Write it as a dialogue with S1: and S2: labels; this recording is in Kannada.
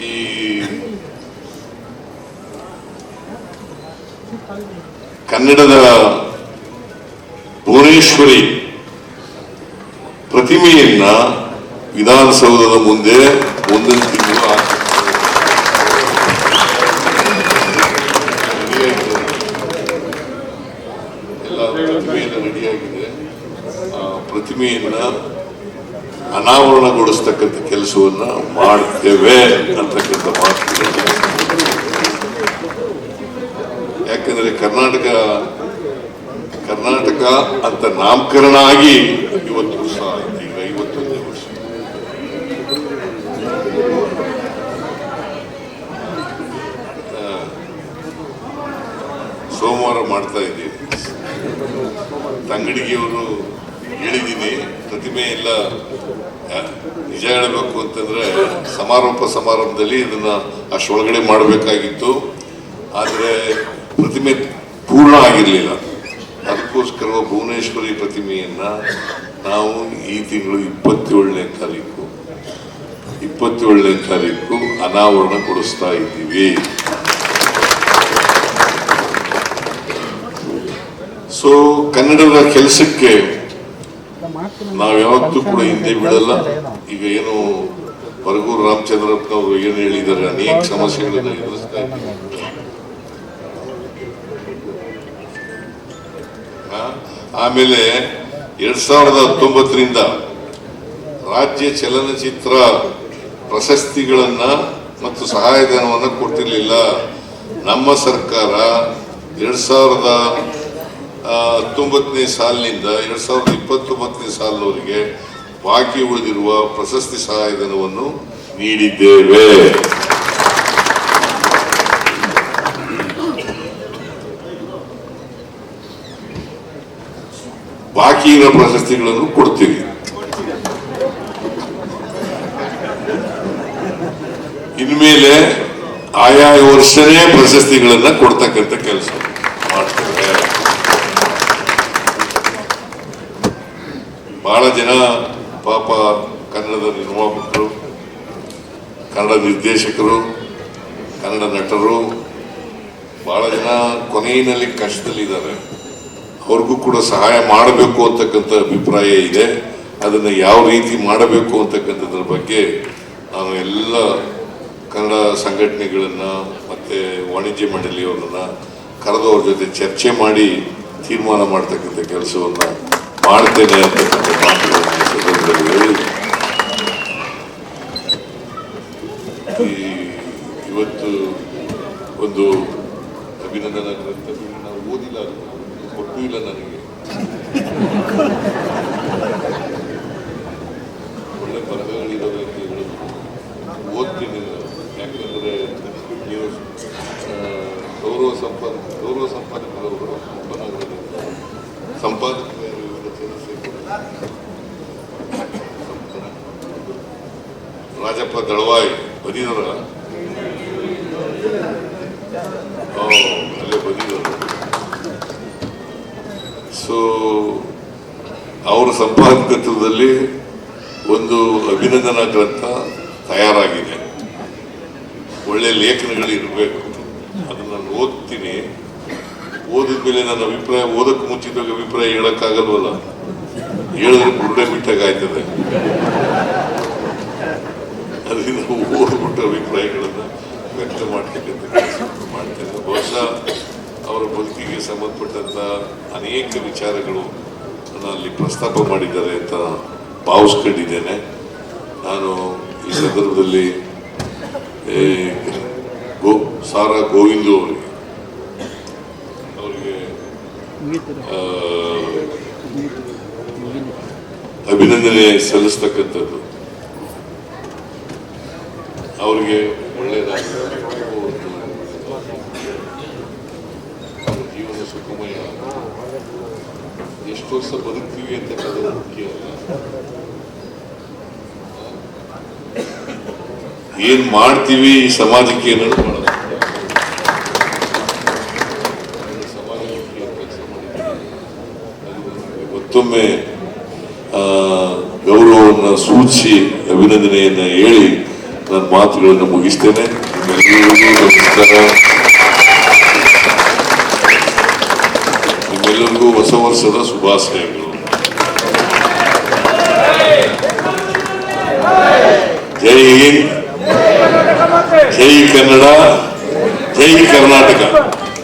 S1: ಈ ಕನ್ನಡದ ಭುವನೇಶ್ವರಿ ಪ್ರತಿಮೆಯನ್ನ ವಿಧಾನಸೌಧದ ಮುಂದೆ ಒಂದೊಂದು ತಿಂಗಳು ರೆಡಿಯಾಗಿದೆ ಆ ಪ್ರತಿಮೆಯನ್ನ ಅನಾವರಣಗೊಳಿಸ್ತಕ್ಕಂಥ ಕೆಲಸವನ್ನ ಮಾಡ್ತೇವೆ ಅಂತಕ್ಕಂಥ ಮಾತು ಯಾಕಂದ್ರೆ ಕರ್ನಾಟಕ ಕರ್ನಾಟಕ ಅಂತ ನಾಮಕರಣ ಆಗಿ ಇವತ್ತು ವರ್ಷ ಆಯ್ತು, ಈಗ ಐವತ್ತೊಂದನೇ ವರ್ಷ. ಸೋಮವಾರ ಮಾಡ್ತಾ ಇದ್ದೀವಿ. ತಂಗಡಿಗೆಯವರು ಹೇಳಿದ್ದೀನಿ, ಪ್ರತಿಮೆ ಇಲ್ಲ. ನಿಜ ಹೇಳಬೇಕು ಅಂತಂದ್ರೆ ಸಮಾರೋಪ ಸಮಾರಂಭದಲ್ಲಿ ಇದನ್ನ ಅಷ್ಟೊಳಗಡೆ ಮಾಡಬೇಕಾಗಿತ್ತು. ಆದರೆ ಪ್ರತಿಮೆ ಪೂರ್ಣ ಆಗಿರಲಿಲ್ಲ. ಅದಕ್ಕೋಸ್ಕರ ಭುವನೇಶ್ವರಿ ಪ್ರತಿಮೆಯನ್ನ ನಾವು ಈ ತಿಂಗಳು ಇಪ್ಪತ್ತೇಳನೇ ತಾರೀಕು ಇಪ್ಪತ್ತೇಳನೇ ತಾರೀಕು ಅನಾವರಣಗೊಳಿಸ್ತಾ ಇದ್ದೀವಿ. ಸೊ ಕನ್ನಡದ ಕೆಲಸಕ್ಕೆ ನಾವು ಯಾವತ್ತೂ ಕೂಡ ಹಿಂದೆ ಬಿಡಲ್ಲ. ಈಗ ಏನು ಬರಗೂರು ರಾಮಚಂದ್ರಪ್ಪ ಅವರು ಏನು ಹೇಳಿದ್ದಾರೆ ಅನೇಕ ಸಮಸ್ಯೆಗಳನ್ನು ಎದುರಿಸ್ತಾ ಇದ್ದೀವಿ ಆಮೇಲೆ ಎರಡ್ ಸಾವಿರದ ಹತ್ತೊಂಬತ್ತರಿಂದ ರಾಜ್ಯ ಚಲನಚಿತ್ರ ಪ್ರಶಸ್ತಿಗಳನ್ನ ಮತ್ತು ಸಹಾಯಧನವನ್ನು ಕೊಟ್ಟಿರಲಿಲ್ಲ ನಮ್ಮ ಸರ್ಕಾರ ಎರಡ್ ಸಾವಿರದ ಹತ್ತೊಂಬತ್ತನೇ ಸಾಲಿನಿಂದ ಎರಡ್ ಸಾವಿರದ ಇಪ್ಪತ್ತೊಂಬತ್ತನೇ ಸಾಲಿನವರೆಗೆ ಬಾಕಿ ಉಳಿದಿರುವ ಪ್ರಶಸ್ತಿ ಸಹಾಯಧನವನ್ನು ನೀಡಿದ್ದೇವೆ. ಬಾಕಿ ಇರೋ ಪ್ರಶಸ್ತಿಗಳನ್ನು ಕೊಡ್ತೀವಿ. ಇನ್ಮೇಲೆ ಆಯಾ ವರ್ಷನೇ ಪ್ರಶಸ್ತಿಗಳನ್ನ ಕೊಡ್ತಕ್ಕಂಥ ಕೆಲಸ ಮಾಡ್ತೇವೆ ಬಹಳ ಜನ ಪಾಪ ಕನ್ನಡದ ನಿರ್ಮಾಪಕರು ಕನ್ನಡ ನಿರ್ದೇಶಕರು, ಕನ್ನಡ ನಟರು ಬಹಳ ಜನ ಕೊನೆಯಲ್ಲಿ ಕಷ್ಟದಲ್ಲಿದ್ದಾರೆ. ಅವ್ರಿಗೂ ಕೂಡ ಸಹಾಯ ಮಾಡಬೇಕು ಅಂತಕ್ಕಂಥ ಅಭಿಪ್ರಾಯ ಇದೆ. ಅದನ್ನು ಯಾವ ರೀತಿ ಮಾಡಬೇಕು ಅಂತಕ್ಕಂಥದ್ರ ಬಗ್ಗೆ ನಾನು ಎಲ್ಲ ಕನ್ನಡ ಸಂಘಟನೆಗಳನ್ನು ಮತ್ತು ವಾಣಿಜ್ಯ ಮಂಡಳಿಯವರನ್ನು ಕರೆದವ್ರ ಜೊತೆ ಚರ್ಚೆ ಮಾಡಿ ತೀರ್ಮಾನ ಮಾಡ್ತಕ್ಕಂಥ ಕೆಲಸವನ್ನು ಮಾಡ್ತೇನೆ ಅಂತಕ್ಕಂಥ ಮಾತುಗಳನ್ನು ಸಂದರ್ಭದಲ್ಲಿ ಹೇಳಿ ಇವತ್ತು ಒಂದು ಅಭಿನಂದನಾ ನಾವು ಓದಿಲ್ಲ ಕೊಟ್ಟು ಇಲ್ಲ ನನಗೆ. ಒಳ್ಳೆ ಬರಹಗಳಿದ್ದಾವೆ ಅಂತ ಹೇಳೋದು. ಓದ್ತೀನಿ ಯಾಕೆಂದರೆ ಗೌರವ ಸಂಪಾದ, ಗೌರವ ಸಂಪಾದಕರವರು ಸಂಪಾದಕರು ರಾಜಪ್ಪ ದಳವಾಯಿ. ಬದಿದರ ಅಲ್ಲೇ ಬದಿದರು ಸೊ ಅವರ ಸಂಪಾದಕತ್ವದಲ್ಲಿ ಒಂದು ಅಭಿನಂದನಾ ಗ್ರಂಥ ತಯಾರಾಗಿದೆ. ಒಳ್ಳೆ ಲೇಖನಗಳು ಇರಬೇಕು ಅದನ್ನು ನಾನು ಓದ್ತೀನಿ. ಓದಿದ್ಮೇಲೆ ನನ್ನ ಅಭಿಪ್ರಾಯ ಓದಕ್ಕೆ ಮುಂಚಿದಾಗ ಅಭಿಪ್ರಾಯ ಹೇಳಕ್ಕಾಗಲ್ವಲ್ಲ? ಹೇಳಿದ್ರೆ ಬುರುಡೆ ಬಿಟ್ಟಾಗ ಆಯ್ತದೆ ಅದರಿಂದ ಓದ್ಬಿಟ್ಟು ಅಭಿಪ್ರಾಯಗಳನ್ನು ವ್ಯಕ್ತ ಮಾಡ್ತಕ್ಕಂಥ ಕೆಲಸ ಮಾಡ್ತೇನೆ. ಬಹುಶಃ ಅವರ ಬದುಕಿಗೆ ಸಂಬಂಧಪಟ್ಟಂಥ ಅನೇಕ ವಿಚಾರಗಳು ಅಲ್ಲಿ ಪ್ರಸ್ತಾಪ ಮಾಡಿದ್ದಾರೆ ಅಂತ ಭಾವಿಸ್ಕೊಂಡಿದ್ದೇನೆ. ನಾನು ಈ ಸಂದರ್ಭದಲ್ಲಿ ಗೋ, ಸಾರಾ ಗೋವಿಂದು ಅವರಿಗೆ ಅವರಿಗೆ ಅಭಿನಂದನೆ ಸಲ್ಲಿಸ್ತಕ್ಕಂಥದ್ದು. ಅವರಿಗೆ ಒಳ್ಳೆಯದಾಗಲಿ ಅವ್ರ ಜೀವನ ಸುಖಮಯ ಎಷ್ಟು ವರ್ಷ ಬದುಕ್ತೀವಿ ಅಂತಕ್ಕಂಥದ್ದು ಮುಖ್ಯ ಏನ್ ಮಾಡ್ತೀವಿ ಈ ಸಮಾಜಕ್ಕೆ ಏನಾದ್ರು ಮಾಡೋದು? ಮತ್ತೊಮ್ಮೆ ಗೌರವವನ್ನು ಸೂಚಿಸಿ, ಅಭಿನಂದನೆಯನ್ನು ಹೇಳಿ ನನ್ನ ಮಾತುಗಳನ್ನು ಮುಗಿಸ್ತೇನೆ ನಿಮ್ಮೆಲ್ಲರಿಗೂ ನಮಸ್ಕಾರ ನಿಮ್ಮೆಲ್ಲರಿಗೂ ಹೊಸ ವರ್ಷದ ಶುಭಾಶಯಗಳು ಜೈ ಜೈ ಕನ್ನಡ ಜೈ ಕರ್ನಾಟಕ